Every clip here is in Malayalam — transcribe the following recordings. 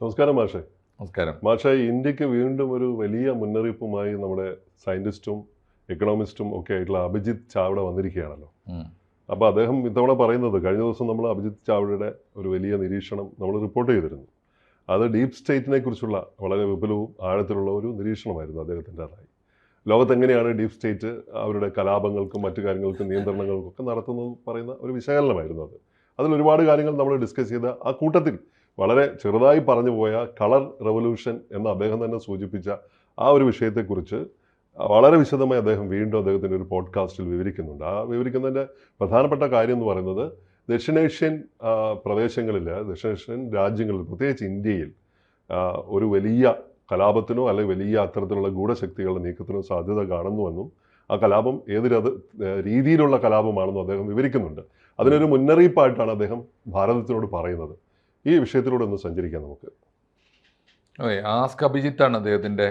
നമസ്കാരം മാഷെ. നമസ്കാരം. മാഷെ ഇന്ത്യയ്ക്ക് വീണ്ടും ഒരു വലിയ മുന്നറിയിപ്പുമായി നമ്മുടെ സയന്റിസ്റ്റും എക്കണോമിസ്റ്റും ഒക്കെ ആയിട്ടുള്ള അഭിജിത് ചാവട വന്നിരിക്കുകയാണല്ലോ. അപ്പോൾ അദ്ദേഹം ഇത്തവണ പറയുന്നത് കഴിഞ്ഞ ദിവസം നമ്മൾ അഭിജിത് ചാവടയുടെ ഒരു വലിയ നിരീക്ഷണം നമ്മൾ റിപ്പോർട്ട് ചെയ്തിരുന്നു. അത് ഡീപ് സ്റ്റേറ്റിനെ കുറിച്ചുള്ള വളരെ വിപുലവും ആഴത്തിലുള്ള ഒരു നിരീക്ഷണമായിരുന്നു അദ്ദേഹത്തിന്റെതായി ലോകത്ത് എങ്ങനെയാണ് ഡീപ് സ്റ്റേറ്റ് അവരുടെ കലാപങ്ങൾക്കും മറ്റു കാര്യങ്ങൾക്കും നിയന്ത്രണങ്ങൾക്കും ഒക്കെ നടത്തുന്നത് പറയുന്ന ഒരു വിശകലനമായിരുന്നു അത്. അതിൽ ഒരുപാട് കാര്യങ്ങൾ നമ്മൾ ഡിസ്കസ് ചെയ്ത ആ കൂട്ടത്തിൽ വളരെ ചെറുതായി പറഞ്ഞു പോയ കളർ റെവല്യൂഷൻ എന്ന് അദ്ദേഹം തന്നെ സൂചിപ്പിച്ച ആ ഒരു വിഷയത്തെക്കുറിച്ച് വളരെ വിശദമായി അദ്ദേഹം വീണ്ടും അദ്ദേഹത്തിന്റെ ഒരു പോഡ്കാസ്റ്റിൽ വിവരിക്കുന്നുണ്ട്. ആ വിവരിക്കുന്നതിന്റെ പ്രധാനപ്പെട്ട കാര്യം എന്ന് പറയുന്നത് ദക്ഷിണേഷ്യൻ പ്രദേശങ്ങളിൽ ദക്ഷിണേഷ്യൻ രാജ്യങ്ങളിൽ പ്രത്യേകിച്ച് ഇന്ത്യയിൽ ഒരു വലിയ കലാപത്തിനോ അല്ലെങ്കിൽ വലിയ അത്തരത്തിലുള്ള ഗൂഢശക്തികളുടെ നീക്കത്തിനോ സാധ്യത കാണുന്നുവെന്നും ആ കലാപം ഏത് രത- രീതിയിലുള്ള കലാപമാണെന്നും അദ്ദേഹം വിവരിക്കുന്നുണ്ട്. അതിനൊരു മുന്നറിയിപ്പായിട്ടാണ് അദ്ദേഹം ഭാരതത്തിനോട് പറയുന്നത്. ഈ വിഷയത്തിലൂടെ ഒന്ന് സഞ്ചരിക്കാം നമുക്ക്. അതെ ആസ്ക് ആണ് അദ്ദേഹത്തിന്റെ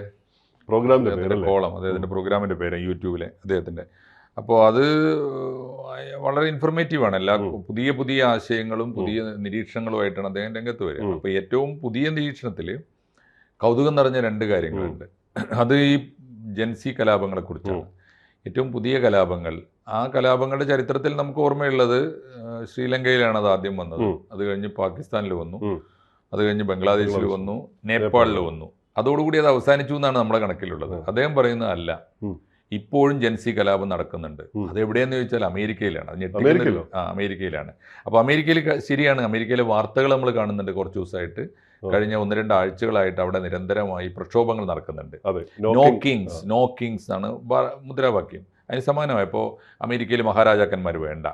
പ്രോഗ്രാമിന്റെ കോളം അദ്ദേഹത്തിന്റെ പ്രോഗ്രാമിന്റെ പേര് യൂട്യൂബിലെ അദ്ദേഹത്തിന്റെ. അപ്പോൾ അത് വളരെ ഇൻഫർമേറ്റീവ് ആണ്. എല്ലാ പുതിയ പുതിയ ആശയങ്ങളും പുതിയ നിരീക്ഷണങ്ങളുമായിട്ടാണ് അദ്ദേഹം രംഗത്ത് വരിക. അപ്പോൾ ഏറ്റവും പുതിയ നിരീക്ഷണത്തിൽ കൗതുകം നിറഞ്ഞ രണ്ട് കാര്യങ്ങളുണ്ട്. അത് ഈ ജൻസി കലാപങ്ങളെ കുറിച്ചാണ് ഏറ്റവും പുതിയ കലാപങ്ങൾ. ആ കലാപങ്ങളുടെ ചരിത്രത്തിൽ നമുക്ക് ഓർമ്മയുള്ളത് ശ്രീലങ്കയിലാണ് അത് ആദ്യം വന്നത്. അത് കഴിഞ്ഞ് പാകിസ്ഥാനിൽ വന്നു. അത് കഴിഞ്ഞ് ബംഗ്ലാദേശിൽ വന്നു. നേപ്പാളിൽ വന്നു. അതോടുകൂടി അത് അവസാനിച്ചു എന്നാണ് നമ്മുടെ കണക്കിലുള്ളത്. അദ്ദേഹം പറയുന്നത് അല്ല. ഇപ്പോഴും ജൻസി കലാപം നടക്കുന്നുണ്ട്. അത് എവിടെയെന്ന് ചോദിച്ചാൽ അമേരിക്കയിലാണ്. അത് ഞെട്ടിക്കുന്ന അമേരിക്കയിലാണ്. അപ്പോൾ അമേരിക്കയിൽ ശരിയാണ്. അമേരിക്കയിലെ വാർത്തകൾ നമ്മൾ കാണുന്നുണ്ട് കുറച്ച് ദിവസമായിട്ട്. കഴിഞ്ഞ ഒന്ന് രണ്ട് ആഴ്ചകളായിട്ട് അവിടെ നിരന്തരമായി പ്രക്ഷോഭങ്ങൾ നടക്കുന്നുണ്ട്. നോ കിങ്സ് നോ കിങ്സ് ആണ് മുദ്രാവാക്യം. അതിന് സമാനമായപ്പോൾ അമേരിക്കയിൽ മഹാരാജാക്കന്മാർ വേണ്ട.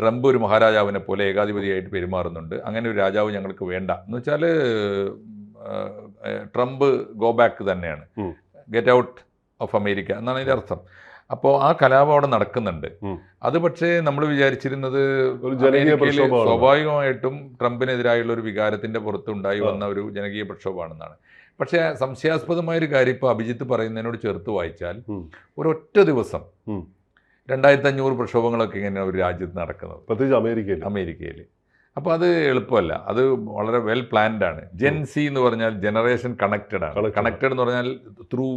ട്രംപ് ഒരു മഹാരാജാവിനെ പോലെ ഏകാധിപതിയായിട്ട് പെരുമാറുന്നുണ്ട്. അങ്ങനെ ഒരു രാജാവ് ഞങ്ങൾക്ക് വേണ്ട. എന്ന് വെച്ചാൽ ട്രംപ് ഗോ ബാക്ക് തന്നെയാണ്. ഗെറ്റ് ഔട്ട് ഓഫ് അമേരിക്ക എന്നാണ് അതിന്റെ അർത്ഥം. അപ്പോൾ ആ കലാപം അവിടെ നടക്കുന്നുണ്ട്. അത് പക്ഷേ നമ്മൾ വിചാരിച്ചിരുന്നത്. സ്വാഭാവികമായിട്ടും ട്രംപിനെതിരായുള്ള ഒരു വികാരത്തിന്റെ പുറത്ത് ഉണ്ടായി വന്ന ഒരു ജനകീയ പ്രക്ഷോഭമാണെന്നാണ് പക്ഷേ സംശയാസ്പദമായ ഒരു കാര്യം ഇപ്പോൾ അഭിജിത്ത് പറയുന്നതിനോട് ചേർത്ത് വായിച്ചാൽ. ഒരൊറ്റ ദിവസം. രണ്ടായിരത്തി അഞ്ഞൂറ് പ്രക്ഷോഭങ്ങളൊക്കെ ഇങ്ങനെയാണ് ഒരു രാജ്യത്ത് നടക്കുന്നത് പ്രത്യേകിച്ച് അമേരിക്കയിൽ അമേരിക്കയിൽ അപ്പോൾ അത് എളുപ്പമല്ല. അത് വളരെ വെൽ പ്ലാൻഡ് ആണ്. ജെൻ സി എന്ന് പറഞ്ഞാൽ ജനറേഷൻ കണക്റ്റഡ് ആണ്. കണക്റ്റഡ് എന്ന് പറഞ്ഞാൽ ത്രൂ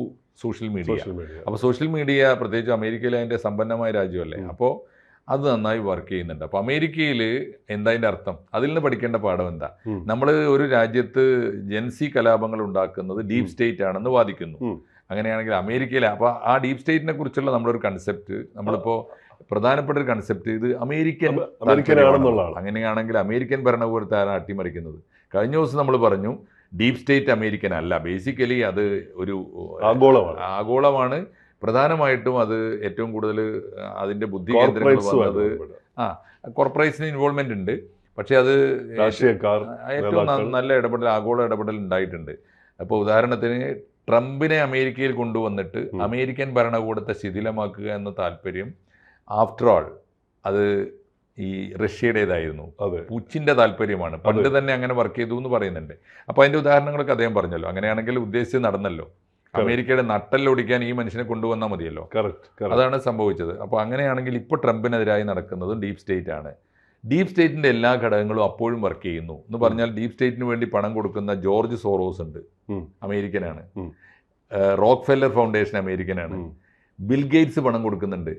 സോഷ്യൽ മീഡിയ അപ്പോൾ സോഷ്യൽ മീഡിയ പ്രത്യേകിച്ച് അമേരിക്കയിലെ അതിന്റെ സമ്പന്നമായ രാജ്യമല്ലേ. അപ്പോ അപ്പോൾ അത് നന്നായി വർക്ക് ചെയ്യുന്നുണ്ട്. അപ്പോൾ അമേരിക്കയിൽ എന്താ അതിന്റെ അർത്ഥം? അതിൽ നിന്ന് പഠിക്കേണ്ട പാഠം എന്താ? നമ്മൾ ഒരു രാജ്യത്ത് ജെൻസി കലാപങ്ങൾ ഉണ്ടാക്കുന്നത് ഡീപ് സ്റ്റേറ്റ് ആണെന്ന് വാദിക്കുന്നു. അങ്ങനെയാണെങ്കിൽ അമേരിക്കയിലെ അപ്പോൾ ആ ഡീപ് സ്റ്റേറ്റിനെ കുറിച്ചുള്ള ഒരു കൺസെപ്റ്റ് നമ്മളിപ്പോൾ പ്രധാനപ്പെട്ട ഒരു കൺസെപ്റ്റ് ഇത് അമേരിക്കൻ അമേരിക്കനാണെന്നുള്ളതാണ് അങ്ങനെയാണെങ്കിൽ അമേരിക്കൻ ഭരണകൂടത്താണ് അട്ടിമറിക്കുന്നത്. കഴിഞ്ഞ ദിവസം നമ്മൾ പറഞ്ഞു ഡീപ് സ്റ്റേറ്റ് അമേരിക്കൻ അല്ല. ബേസിക്കലി അത് ഒരു ആഗോളമാണ്. ആഗോളമാണ്. പ്രധാനമായിട്ടും അത് ഏറ്റവും കൂടുതൽ അതിന്റെ ബുദ്ധി കേന്ദ്രങ്ങൾ വന്നത് ആ കോർപ്പറേഷൻ ഇൻവോൾവ്മെന്റ് ഉണ്ട്. പക്ഷേ അത് ഏറ്റവും നല്ല ഇടപെടൽ ആഗോള ഇടപെടൽ ഉണ്ടായിട്ടുണ്ട്. അപ്പോൾ ഉദാഹരണത്തിന് ട്രംപിനെ അമേരിക്കയിൽ കൊണ്ടുവന്നിട്ട് അമേരിക്കൻ ഭരണകൂടത്തെ ശിഥിലമാക്കുക എന്ന താല്പര്യം ആഫ്റ്റർ ഓൾ അത് ഈ റഷ്യയുടേതായിരുന്നു. അതെ. പുച്ചിന്റെ താല്പര്യമാണ്. പണ്ട് തന്നെ അങ്ങനെ വർക്ക് ചെയ്തു എന്ന് പറയുന്നുണ്ട്. അപ്പോൾ അതിന്റെ ഉദാഹരണങ്ങളൊക്കെ അദ്ദേഹം പറഞ്ഞല്ലോ. അങ്ങനെയാണെങ്കിൽ ഉദ്ദേശിച്ച് നടന്നല്ലോ. അമേരിക്കയുടെ നട്ടല്ലൊടിക്കാൻ ഈ മനുഷ്യനെ കൊണ്ടുവന്നാൽ മതിയല്ലോ. അതാണ് സംഭവിച്ചത്. അപ്പോൾ അങ്ങനെയാണെങ്കിൽ ഇപ്പോൾ ട്രംപിനെതിരായി നടക്കുന്നത് ഡീപ് സ്റ്റേറ്റ് ആണ്. ഡീപ് സ്റ്റേറ്റിന്റെ എല്ലാ ഘടകങ്ങളും അപ്പോഴും വർക്ക് ചെയ്യുന്നു. എന്ന് പറഞ്ഞാൽ ഡീപ് സ്റ്റേറ്റിന് വേണ്ടി പണം കൊടുക്കുന്ന ജോർജ് സോറോസ് ഉണ്ട്. അമേരിക്കനാണ്. റോക്ക് ഫെല്ലർ ഫൗണ്ടേഷൻ അമേരിക്കനാണ്. ബിൽ ഗേറ്റ്സ് പണം കൊടുക്കുന്നുണ്ട്.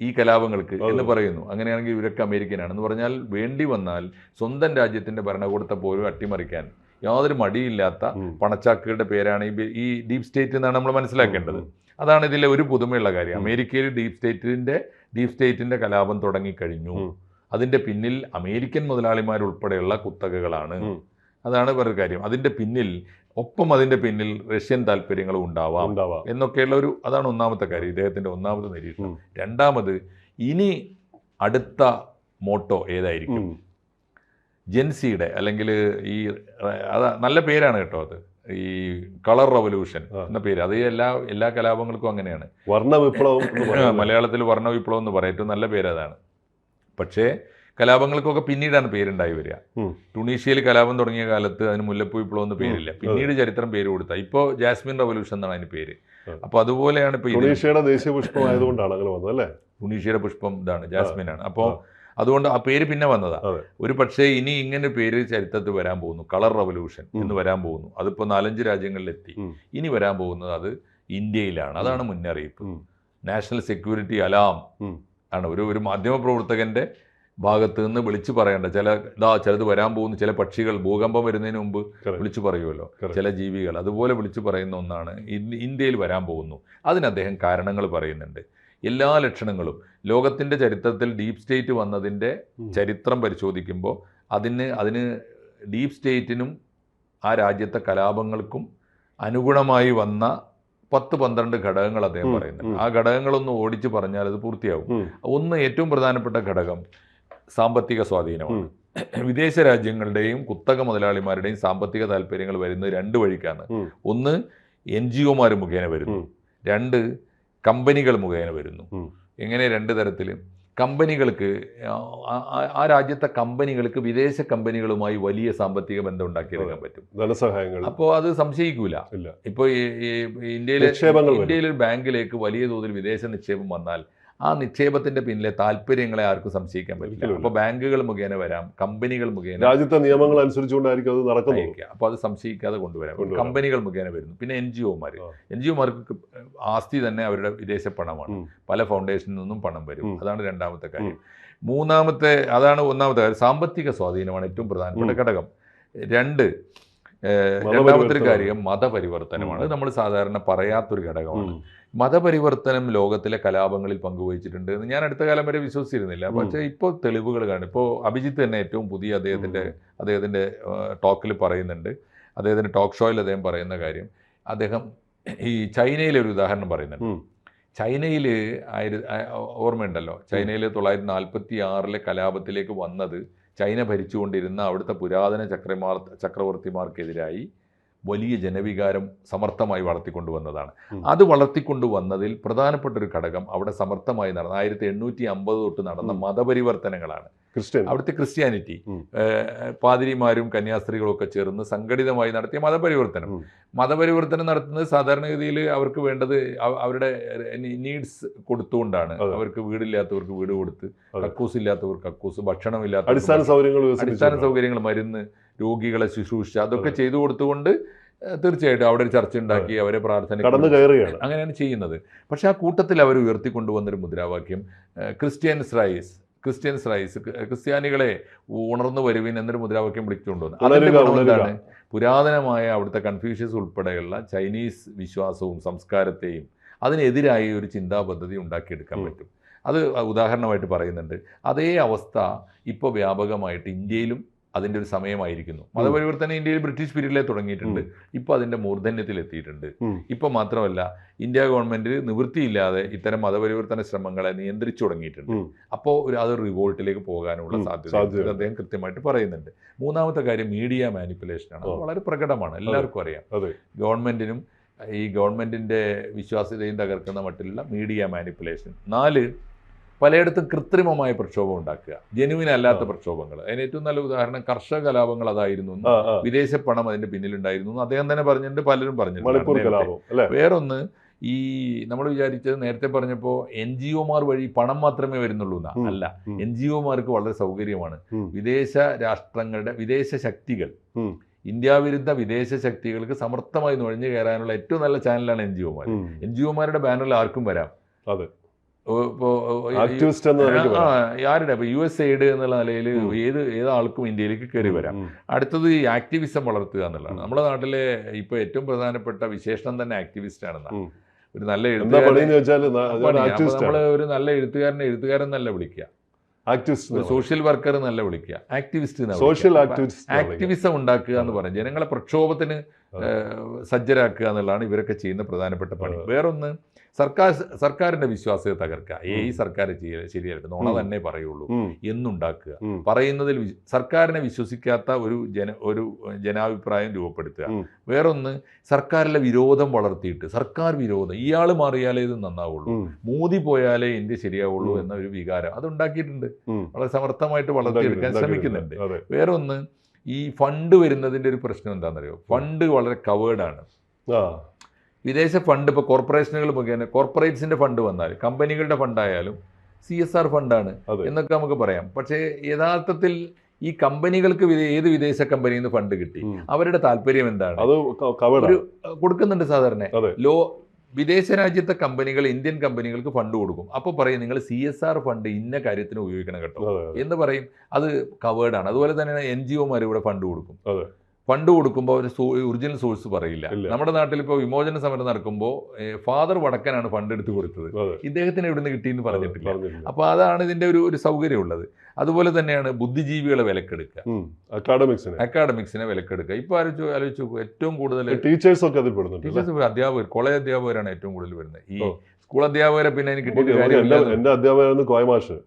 ഈ കലാപങ്ങൾക്ക് എന്ന് പറയുന്നു. അങ്ങനെയാണെങ്കിൽ ഇവരൊക്കെ അമേരിക്കനാണ് എന്ന് പറഞ്ഞാൽ വേണ്ടി വന്നാൽ സ്വന്തം രാജ്യത്തിന്റെ ഭരണകൂടത്തെ പോലും അട്ടിമറിക്കാൻ യാതൊരു മടിയില്ലാത്ത പണച്ചാക്കുകളുടെ പേരാണ് ഈ ഡീപ് സ്റ്റേറ്റ് എന്നാണ് നമ്മൾ മനസ്സിലാക്കേണ്ടത്. അതാണ് ഇതിലെ ഒരു പുതുമയുള്ള കാര്യം. അമേരിക്കയിൽ ഡീപ് സ്റ്റേറ്റിന്റെ ഡീപ് സ്റ്റേറ്റിന്റെ കലാപം തുടങ്ങിക്കഴിഞ്ഞു. അതിന്റെ പിന്നിൽ അമേരിക്കൻ മുതലാളിമാരുൾപ്പെടെയുള്ള കുത്തകകളാണ്. അതാണ് വേറൊരു കാര്യം. അതിന്റെ പിന്നിൽ ഒപ്പം അതിന്റെ പിന്നിൽ റഷ്യൻ താല്പര്യങ്ങളും ഉണ്ടാവാം എന്നൊക്കെയുള്ള ഒരു അതാണ് ഒന്നാമത്തെ കാര്യം. ഇദ്ദേഹത്തിന്റെ ഒന്നാമത്തെ നിരീക്ഷണം. രണ്ടാമത് ഇനി അടുത്ത മോട്ടോ ഏതായിരിക്കും? ജെൻസിയുടെ അല്ലെങ്കിൽ ഈ അത് നല്ല പേരാണ് കേട്ടോ അത്. ഈ കളർ റവല്യൂഷൻ എന്ന പേര്. അത് എല്ലാ എല്ലാ കലാപങ്ങൾക്കും അങ്ങനെയാണ്. വർണ വിപ്ലവം മലയാളത്തിൽ വർണ വിപ്ലവം എന്ന് പറയും. ഏറ്റവും നല്ല പേര് അതാണ്. പക്ഷേ കലാപങ്ങൾക്കൊക്കെ പിന്നീടാണ് പേരുണ്ടായി വരിക. ടുണീഷ്യയിൽ കലാപം തുടങ്ങിയ കാലത്ത് അതിന് മുല്ലപ്പൂ വിപ്ലവം എന്ന് പേരില്ല. പിന്നീട് ചരിത്രം പേര് കൊടുത്ത. ഇപ്പോൾ ജാസ്മിൻ റവല്യൂഷൻ എന്നാണ് അതിന് പേര്. അപ്പൊ അപ്പോൾ അതുപോലെയാണ് ഇപ്പോൾ ടുണീഷ്യയുടെ ദേശീയ പുഷ്പമായതുകൊണ്ടാണ് അങ്ങനെ വന്നത് അല്ലേ? ടുണീഷ്യയുടെ പുഷ്പം ഇതാണ് ജാസ്മിൻ ആണ് അപ്പോൾ അതുകൊണ്ട് ആ പേര് പിന്നെ വന്നതാ. ഒരു പക്ഷേ ഇനി ഇങ്ങനെ പേര് ചരിത്രത്തിൽ വരാൻ പോകുന്നു. കളർ റവല്യൂഷൻ എന്ന് വരാൻ പോകുന്നു. അതിപ്പോൾ നാലഞ്ച് രാജ്യങ്ങളിലെത്തി. ഇനി വരാൻ പോകുന്നത് അത് ഇന്ത്യയിലാണ്. അതാണ് മുന്നറിയിപ്പ്. നാഷണൽ സെക്യൂരിറ്റി അലാം ആണ്. ഒരു ഒരു മാധ്യമ പ്രവർത്തകന്റെ ഭാഗത്ത് നിന്ന് വിളിച്ചു പറയേണ്ട. ചില ഇതാ ചിലത് വരാൻ പോകുന്ന ചില പക്ഷികൾ ഭൂകമ്പം വരുന്നതിന് മുമ്പ്. വിളിച്ചു പറയുമല്ലോ ചില ജീവികൾ അതുപോലെ വിളിച്ചു പറയുന്ന ഒന്നാണ് ഇന്ത്യയിൽ വരാൻ പോകുന്നു. അതിന് അദ്ദേഹം കാരണങ്ങൾ പറയുന്നുണ്ട്. എല്ലാ ലക്ഷണങ്ങളും. ലോകത്തിന്റെ ചരിത്രത്തിൽ ഡീപ് സ്റ്റേറ്റ് വന്നതിന്റെ ചരിത്രം പരിശോധിക്കുമ്പോൾ അതിന് അതിന് ഡീപ് സ്റ്റേറ്റിനും ആ രാജ്യത്തെ കലാപങ്ങൾക്കും അനുഗുണമായി വന്ന പത്ത് പന്ത്രണ്ട് ഘടകങ്ങൾ അദ്ദേഹം പറയുന്നത് പറയുന്നുണ്ട്. ആ ഘടകങ്ങളൊന്ന് ഓടിച്ച് പറഞ്ഞാൽ അത് പൂർത്തിയാവും. ഒന്ന് ഏറ്റവും പ്രധാനപ്പെട്ട ഘടകം സാമ്പത്തിക സ്വാധീനമാണ്. വിദേശ രാജ്യങ്ങളുടെയും കുത്തക മുതലാളിമാരുടെയും സാമ്പത്തിക താല്പര്യങ്ങൾ വരുന്നത് രണ്ട് വഴിക്കാണ്. ഒന്ന് എൻ ജി ഒമാർ മുഖേന വരുന്നു. രണ്ട് കമ്പനികൾ മുഖേന വരുന്നു. ഇങ്ങനെ എങ്ങനെ രണ്ട് തരത്തിൽ കമ്പനികൾക്ക് ആ- രാജ്യത്തെ കമ്പനികൾക്ക് വിദേശ കമ്പനികളുമായി വലിയ സാമ്പത്തിക ബന്ധം ഉണ്ടാക്കിയെടുക്കാൻ പറ്റും. ധനസഹായങ്ങൾ അപ്പോൾ അത് സംശയിക്കൂല. ഇപ്പോൾ ഇന്ത്യയിലെ ഇന്ത്യയിലെ ഒരു ബാങ്കിലേക്ക് വലിയ തോതിൽ വിദേശ നിക്ഷേപം വന്നാൽ ആ നിക്ഷേപത്തിന്റെ പിന്നിലെ താല്പര്യങ്ങളെ ആർക്കും സംശയിക്കാൻ പറ്റില്ല. അപ്പൊ അപ്പോൾ ബാങ്കുകൾ മുഖേന വരാം കമ്പനികൾ മുഖേന രാജ്യത്തെ നിയമങ്ങൾ അനുസരിച്ചുകൊണ്ടായിരിക്കും അത് നടക്കുന്നത്. അപ്പൊ അപ്പോൾ അത് സംശയിക്കാതെ കൊണ്ടുവരാം. കമ്പനികൾ മുഖേന വരുന്നു. പിന്നെ എൻ ജി ഒമാർ എൻ ജി ഒമാർക്ക് ആസ്തി തന്നെ അവരുടെ വിദേശ പണമാണ് പല ഫൗണ്ടേഷനിൽ നിന്നും പണം വരും. അതാണ് രണ്ടാമത്തെ കാര്യം. മൂന്നാമത്തെ അതാണ് ഒന്നാമത്തെ കാര്യം. സാമ്പത്തിക സ്വാധീനമാണ് ഏറ്റവും പ്രധാനപ്പെട്ട ഘടകം. രണ്ട്. രണ്ടാമത്തെ കാര്യം മതപരിവർത്തനമാണ്. നമ്മൾ സാധാരണ പറയാത്തൊരു ഘടകമാണ്. മതപരിവർത്തനം ലോകത്തിലെ കലാപങ്ങളിൽ പങ്കുവഹിച്ചിട്ടുണ്ട് എന്ന് ഞാൻ അടുത്ത കാലം വരെ വിശ്വസിച്ചിരുന്നില്ല. പക്ഷേ ഇപ്പോൾ തെളിവുകൾ കാണും. ഇപ്പോൾ അഭിജിത്ത് തന്നെ ഏറ്റവും പുതിയ അദ്ദേഹത്തിന്റെ അദ്ദേഹത്തിന്റെ ടോക്കിൽ പറയുന്നുണ്ട്. അദ്ദേഹത്തിന്റെ ടോക്ക് ഷോയിൽ അദ്ദേഹം പറയുന്ന കാര്യം. അദ്ദേഹം ഈ ചൈനയിലെ ഒരു ഉദാഹരണം പറയുന്നുണ്ട്. ചൈനയിൽ ആയിര ഓർമ്മയുണ്ടല്ലോ? ചൈനയിൽ തൊള്ളായിരത്തി നാൽപ്പത്തി ആറിലെ കലാപത്തിലേക്ക് വന്നത് ചൈന ഭരിച്ചുകൊണ്ടിരുന്ന അവിടുത്തെ പുരാതന ചക്രമാർ ചക്രവർത്തിമാർക്കെതിരായി വലിയ ജനവികാരം സമർത്ഥമായി വളർത്തിക്കൊണ്ടുവന്നതാണ്. അത് വളർത്തിക്കൊണ്ടുവന്നതിൽ പ്രധാനപ്പെട്ട ഒരു ഘടകം അവിടെ സമർത്ഥമായി നടന്ന ആയിരത്തി എണ്ണൂറ്റി അമ്പത് തൊട്ട് നടന്ന മതപരിവർത്തനങ്ങളാണ്. ക്രിസ്ത്യൻ. അവിടുത്തെ ക്രിസ്ത്യാനിറ്റി. പാതിരിമാരും കന്യാസ്ത്രീകളും ഒക്കെ ചേർന്ന് സംഘടിതമായി നടത്തിയ മതപരിവർത്തനം. മതപരിവർത്തനം നടത്തുന്നത് സാധാരണഗതിയിൽ അവർക്ക് വേണ്ടത് അവരുടെ നീഡ്സ് കൊടുത്തുകൊണ്ടാണ്. അവർക്ക് വീടില്ലാത്തവർക്ക് വീട് കൊടുത്ത്. കക്കൂസ് ഇല്ലാത്തവർക്ക് കക്കൂസ് ഭക്ഷണം ഇല്ലാത്ത അടിസ്ഥാന സൗകര്യങ്ങൾ അടിസ്ഥാന സൗകര്യങ്ങൾ മരുന്ന് രോഗികളെ ശുശ്രൂഷ അതൊക്കെ ചെയ്തു കൊടുത്തുകൊണ്ട് തീർച്ചയായിട്ടും അവിടെ ഒരു ചർച്ച ഉണ്ടാക്കി അവരെ പ്രാർത്ഥന കടന്നു കയറുകയാണ്. അങ്ങനെയാണ് ചെയ്യുന്നത്. പക്ഷേ ആ കൂട്ടത്തിൽ അവർ ഉയർത്തിക്കൊണ്ടുവന്നൊരു മുദ്രാവാക്യം ക്രിസ്ത്യൻസ് റൈസ് ക്രിസ്ത്യൻസ് റൈസ് ക്രിസ്ത്യാനികളെ ഉണർന്നു വരുവിൻ എന്നൊരു മുദ്രാവാക്യം വിളിച്ചുകൊണ്ടുവന്നു എന്താണ്? പുരാതനമായ അവിടുത്തെ കൺഫ്യൂഷ്യസ് ഉൾപ്പെടെയുള്ള ചൈനീസ് വിശ്വാസവും സംസ്കാരത്തെയും അതിനെതിരായി ഒരു ചിന്താ പദ്ധതി ഉണ്ടാക്കിയെടുക്കാൻ പറ്റും. അത് ഉദാഹരണമായിട്ട് പറയുന്നുണ്ട്. അതേ അവസ്ഥ ഇപ്പോൾ വ്യാപകമായിട്ട് ഇന്ത്യയിലും അതിന്റെ ഒരു സമയമായിരിക്കുന്നു. മതപരിവർത്തനം ഇന്ത്യയിൽ ബ്രിട്ടീഷ് പീരീഡിലെ തുടങ്ങിയിട്ടുണ്ട്. ഇപ്പോൾ അതിന്റെ മൂർധന്യത്തിൽ എത്തിയിട്ടുണ്ട് ഉം. ഇപ്പോൾ മാത്രമല്ല ഇന്ത്യ ഗവൺമെന്റ് നിവൃത്തിയില്ലാതെ ഇത്തരം മതപരിവർത്തന ശ്രമങ്ങളെ നിയന്ത്രിച്ചു തുടങ്ങിയിട്ടുണ്ട്. അപ്പോ അപ്പോൾ ഒരു അത് റിവോൾട്ടിലേക്ക് പോകാനുള്ള സാധ്യത. അദ്ദേഹം കൃത്യമായിട്ട് പറയുന്നുണ്ട്. മൂന്നാമത്തെ കാര്യം മീഡിയ മാനിപ്പുലേഷനാണ്. അത് വളരെ പ്രകടമാണ്. എല്ലാവർക്കും അറിയാം. ഗവൺമെന്റിനും ഗവൺമെന്റിനും ഈ ഗവൺമെന്റിന്റെ വിശ്വാസ്യതയും തകർക്കുന്ന മട്ടിലുള്ള മീഡിയ മാനിപ്പുലേഷൻ. നാല് പലയിടത്തും കൃത്രിമമായ പ്രക്ഷോഭം ഉണ്ടാക്കുക. ജെനുവിൻ അല്ലാത്ത പ്രക്ഷോഭങ്ങൾ. അതിന് ഏറ്റവും നല്ല ഉദാഹരണം കർഷക കലാപങ്ങൾ അതായിരുന്നു. വിദേശ പണം അതിന്റെ പിന്നിലുണ്ടായിരുന്നു അദ്ദേഹം തന്നെ പറഞ്ഞിട്ടുണ്ട് പലരും പറഞ്ഞു പറഞ്ഞിട്ടുണ്ട് വേറൊന്ന് ഈ നമ്മൾ വിചാരിച്ചത് നേരത്തെ പറഞ്ഞപ്പോൾ എൻ ജി ഒമാർ വഴി പണം മാത്രമേ വരുന്നുള്ളൂ എന്നാ. അല്ല. എൻ ജി ഒമാർക്ക് വളരെ സൗകര്യമാണ്. വിദേശ രാഷ്ട്രങ്ങളുടെ വിദേശ ശക്തികൾ. ഇന്ത്യ വിരുദ്ധ വിദേശ ശക്തികൾക്ക് സമർത്ഥമായി നുഴഞ്ഞു കയറാനുള്ള ഏറ്റവും നല്ല ചാനലാണ് എൻ ജി ഒമാർ എൻ ജി ഒമാരുടെ ബാനറിൽ ആർക്കും വരാം. ആരുടെ? ഇപ്പൊ യു എസ് എയ്ഡ് എന്നുള്ള നിലയിൽ ഏത് ഏത് ആൾക്കും ഇന്ത്യയിലേക്ക് കയറി വരാം. അടുത്തത് ഈ ആക്ടിവിസം വളർത്തുക എന്നുള്ളതാണ്. നമ്മുടെ നാട്ടിലെ ഇപ്പൊ ഏറ്റവും പ്രധാനപ്പെട്ട വിശേഷണം തന്നെ ആക്ടിവിസ്റ്റ് ആണെന്നാണ് ഒരു നല്ല. നമ്മൾ ഒരു നല്ല എഴുത്തുകാരനെ എഴുത്തുകാരൻ നല്ല വിളിക്കുക. ആക്ടിവിസ്റ്റ് സോഷ്യൽ വർക്കർ നല്ല വിളിക്കുക. ആക്ടിവിസ്റ്റ് സോഷ്യൽ ആക്ടിവിസ്റ്റ് ആക്ടിവിസം ഉണ്ടാക്കുക എന്ന് പറയാം. ജനങ്ങളെ പ്രക്ഷോഭത്തിന് സജ്ജരാക്കുക എന്നുള്ളതാണ് ഇവരൊക്കെ ചെയ്യുന്ന പ്രധാനപ്പെട്ട പണി. വേറൊന്ന് സർക്കാർ സർക്കാരിന്റെ വിശ്വാസ്യത തകർക്കുക. ഏ ഈ സർക്കാർ ചെയ്യ ശരിയായിട്ട് നോണ തന്നെ പറയുള്ളൂ. എന്നുണ്ടാക്കുക. പറയുന്നതിൽ സർക്കാരിനെ വിശ്വസിക്കാത്ത ഒരു ജന ഒരു ജനാഭിപ്രായം രൂപപ്പെടുത്തുക. വേറൊന്ന് സർക്കാരിലെ വിരോധം വളർത്തിയിട്ട് സർക്കാർ വിരോധം. ഇയാൾ മാറിയാലേ ഇത് നന്നാവുള്ളൂ. മോദി പോയാലേ ഇന്ത്യ ശരിയാവുള്ളൂ. എന്ന ഒരു വികാരം അത് ഉണ്ടാക്കിയിട്ടുണ്ട് വളരെ സമർത്ഥമായിട്ട് വളർത്തിയെടുക്കാൻ ശ്രമിക്കുന്നുണ്ട്. വേറൊന്ന് ഈ ഫണ്ട് വരുന്നതിന്റെ ഒരു പ്രശ്നം എന്താണെന്നറിയോ? ഫണ്ട് വളരെ കവേർഡാണ്. വിദേശ ഫണ്ട് ഇപ്പോൾ കോർപ്പറേഷനുകൾ മുഖേന കോർപ്പറേറ്റ്സിന്റെ ഫണ്ട് വന്നാൽ കമ്പനികളുടെ ഫണ്ടായാലും സി എസ് ആർ ഫണ്ടാണ് എന്നൊക്കെ നമുക്ക് പറയാം. പക്ഷേ യഥാർത്ഥത്തിൽ ഈ കമ്പനികൾക്ക് ഏത് വിദേശ കമ്പനിയിൽ നിന്ന് ഫണ്ട് കിട്ടി? അവരുടെ താല്പര്യം എന്താണ്? ഒരു കൊടുക്കുന്നുണ്ട് സാധാരണ. ലോ വിദേശ രാജ്യത്തെ കമ്പനികൾ ഇന്ത്യൻ കമ്പനികൾക്ക് ഫണ്ട് കൊടുക്കും. അപ്പോൾ പറയും നിങ്ങൾ സി എസ് ആർ ഫണ്ട് ഇന്ന കാര്യത്തിന് ഉപയോഗിക്കണം കേട്ടോ. എന്ന് പറയും. അത് കവേർഡാണ്. അതുപോലെ തന്നെ എൻ ജി ഒമാർ ഇവിടെ ഫണ്ട് കൊടുക്കും. ഫണ്ട് കൊടുക്കുമ്പോൾ അവർ ഒറിജിനൽ സോഴ്സ് പറയില്ല. നമ്മുടെ നാട്ടിൽ ഇപ്പോൾ വിമോചന സമരം നടക്കുമ്പോൾ ഫാദർ വടക്കനാണ് ഫണ്ട് എടുത്ത് കൊടുത്തത്. ഇദ്ദേഹത്തിന് എവിടെ നിന്ന് കിട്ടിയെന്ന് പറഞ്ഞിട്ടില്ല. അപ്പോൾ അതാണ് ഇതിന്റെ ഒരു ഒരു സൗകര്യമുള്ളത്. അതുപോലെ തന്നെയാണ് ബുദ്ധിജീവികളെ വിലക്കെടുക്കുക. അക്കാഡമിക്സിന്. അക്കാഡമിക്സിനെ വിലക്കെടുക്കുക. ഇപ്പോൾ ആലോചിച്ചു ആലോചിച്ചു ഏറ്റവും കൂടുതൽ ടീച്ചേഴ്സ് ഒക്കെ അതിൽ പെടുന്നുണ്ട്? ടീച്ചേഴ്സ് അധ്യാപകർ കോളേജ് അധ്യാപകരാണ് ഏറ്റവും കൂടുതൽ വരുന്നത്. ഈ സ്കൂൾ അധ്യാപകരെ പിന്നെ എനിക്ക് കിട്ടിയത് എന്റെ അധ്യാപകരാണ് കോയമാഷ്.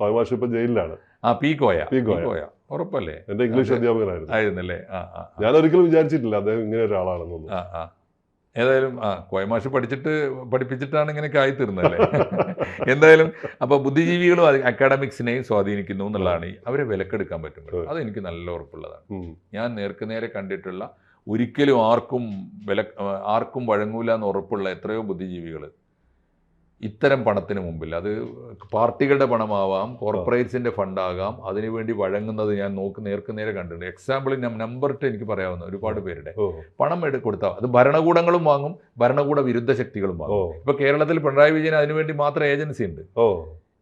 കോയമാഷ് ഇപ്പൊ ജയിലിലാണ്. ആ പി കോയ. പി കോയ. ഉറപ്പല്ലേ എന്റെ ഇംഗ്ലീഷ്. അധ്യാപകനായിരുന്നു ആയിരുന്നല്ലേ ആ ആ. ഞാൻ ഒരിക്കലും വിചാരിച്ചിട്ടില്ല അദ്ദേഹം ഇങ്ങനെ ഒരാളാണെന്നൊന്നും ആ ആ ഏതായാലും ആ കോയമാഷ് പഠിച്ചിട്ട് പഠിപ്പിച്ചിട്ടാണ് ഇങ്ങനെയൊക്കെ ആയിത്തീർന്നല്ലേ എന്തായാലും അപ്പോൾ ബുദ്ധിജീവികളും അക്കാഡമിക്സിനെയും സ്വാധീനിക്കുന്നു എന്നുള്ളതാണ് അവരെ വിലക്കെടുക്കാൻ പറ്റും അതെ. എനിക്ക് നല്ല ഉറപ്പുള്ളതാണ്. ഞാൻ നേർക്കുനേരെ കണ്ടിട്ടുള്ള ഒരിക്കലും ആർക്കും വില ആർക്കും വഴങ്ങൂല എന്ന് ഉറപ്പുള്ള എത്രയോ ബുദ്ധിജീവികൾ ഇത്തരം പണത്തിന് മുമ്പിൽ. അത് പാർട്ടികളുടെ പണമാവാം കോർപ്പറേറ്റ്സിന്റെ ഫണ്ടാകാം. അതിനുവേണ്ടി വഴങ്ങുന്നത് ഞാൻ നോക്ക് നേർക്ക് നേരെ കണ്ടിട്ടുണ്ട്. എക്സാമ്പിൾ ഞാൻ നമ്പർ ഇട്ട് എനിക്ക് പറയാവുന്ന ഒരുപാട് പേരുടെ. പണം കൊടുത്താൽ അത് ഭരണകൂടങ്ങളും വാങ്ങും ഭരണകൂട വിരുദ്ധ ശക്തികളും വാങ്ങും. ഇപ്പൊ കേരളത്തിൽ പിണറായി വിജയൻ അതിനുവേണ്ടി മാത്രം ഏജൻസി ഉണ്ട്. ഓ.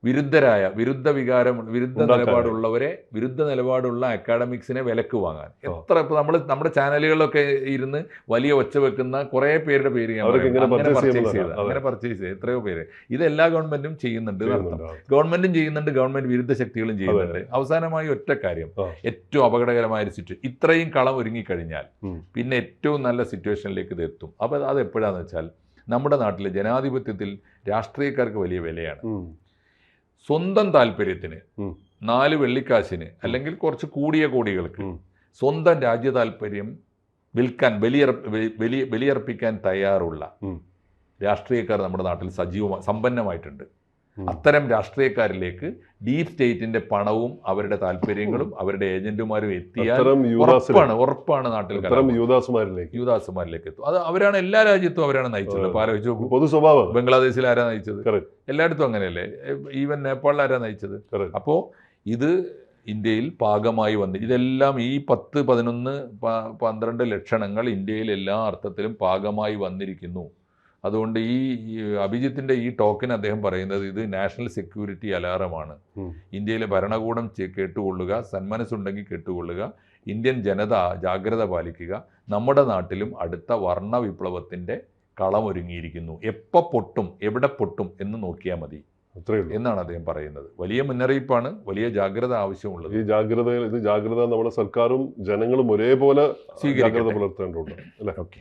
വിരുദ്ധരായ വിരുദ്ധ വികാരം വിരുദ്ധ നിലപാടുള്ളവരെ വിരുദ്ധ നിലപാടുള്ള അക്കാഡമിക്സിനെ വിലക്ക് വാങ്ങാൻ എത്ര ഇപ്പൊ നമ്മൾ നമ്മുടെ ചാനലുകളിലൊക്കെ ഇരുന്ന് വലിയ ഒച്ച വെക്കുന്ന കുറെ പേരുടെ പേര് ഞാൻ അങ്ങനെ purchase ചെയ്ത് അങ്ങനെ പർച്ചേസ് ചെയ്ത് എത്രയോ പേര്. ഇത് എല്ലാ ഗവൺമെന്റും ചെയ്യുന്നുണ്ട്. ഗവൺമെന്റും ചെയ്യുന്നുണ്ട് ഗവൺമെന്റ് വിരുദ്ധ ശക്തികളും ചെയ്യുന്നുണ്ട്. അവസാനമായി ഒറ്റ കാര്യം. ഏറ്റവും അപകടകരമായ ഒരു സിറ്റുവേഷൻ ഇത്രയും കളം ഒരുങ്ങിക്കഴിഞ്ഞാൽ. പിന്നെ ഏറ്റവും നല്ല സിറ്റുവേഷനിലേക്ക് ഇത് എത്തും. അപ്പോൾ അത് എപ്പോഴാന്ന് വെച്ചാൽ നമ്മുടെ നാട്ടിലെ ജനാധിപത്യത്തിൽ രാഷ്ട്രീയക്കാർക്ക് വലിയ വിലയാണ്. സ്വന്തം താല്പര്യത്തിന്. നാല് വെള്ളിക്കാശിന് അല്ലെങ്കിൽ കുറച്ച് കൂടിയ കോടികൾക്ക് സ്വന്തം രാജ്യ താല്പര്യം വിൽക്കാൻ ബലിയർ വലിയർപ്പിക്കാൻ ബലിയർപ്പിക്കാൻ തയ്യാറുള്ള രാഷ്ട്രീയക്കാർ നമ്മുടെ നാട്ടിൽ സജീവമായി സമ്പന്നമായിട്ടുണ്ട്. അത്തരം രാഷ്ട്രീയക്കാരിലേക്ക് ഡീപ് സ്റ്റേറ്റിന്റെ പണവും അവരുടെ താല്പര്യങ്ങളും അവരുടെ ഏജന്റുമാരും എത്തിയാൽ ഉറപ്പാണ് ഉറപ്പാണ് നാട്ടിൽ. യൂദാസുമാരിലേക്ക് യൂദാസുമാരിലേക്ക് എത്തും. അത് അവരാണ് എല്ലാ രാജ്യത്തും അവരാണ് നയിച്ചത്. ആലോചിച്ച് പൊതു സ്വഭാവം ബംഗ്ലാദേശിൽ ആരാ നയിച്ചത്. എല്ലായിടത്തും അങ്ങനെയല്ലേ. ഈവൻ നേപ്പാളിൽ ആരാ നയിച്ചത്? അപ്പോ ഇത് ഇന്ത്യയിൽ പാകമായി വന്നു ഇതെല്ലാം ഈ പത്ത് പതിനൊന്ന് പന്ത്രണ്ട് ലക്ഷണങ്ങൾ ഇന്ത്യയിൽ എല്ലാ അർത്ഥത്തിലും പാകമായി വന്നിരിക്കുന്നു. അതുകൊണ്ട് ഈ അഭിജിത്തിന്റെ ഈ ടോക്കിന് അദ്ദേഹം പറയുന്നത് ഇത് നാഷണൽ സെക്യൂരിറ്റി അലാറമാണ്. ഇന്ത്യയിലെ ഭരണകൂടം കേട്ടുകൊള്ളുക സന്മനസ്സുണ്ടെങ്കിൽ കേട്ടുകൊള്ളുക ഇന്ത്യൻ ജനത ജാഗ്രത പാലിക്കുക നമ്മുടെ നാട്ടിലും അടുത്ത വർണ വിപ്ലവത്തിന്റെ കളമൊരുങ്ങിയിരിക്കുന്നു എപ്പോൾ പൊട്ടും എവിടെ പൊട്ടും എന്ന് നോക്കിയാൽ മതി എന്നാണ് അദ്ദേഹം പറയുന്നത്. വലിയ മുന്നറിയിപ്പാണ് വലിയ ജാഗ്രത ആവശ്യമുള്ളത്. ഈ ജാഗ്രത ഇത് ജാഗ്രത നമ്മുടെ സർക്കാരും ജനങ്ങളും ഒരേപോലെ സ്വീകരിക്കുന്നത് ജാഗ്രത പുലർത്തേണ്ടതുണ്ട് അല്ലേ? ഓക്കെ.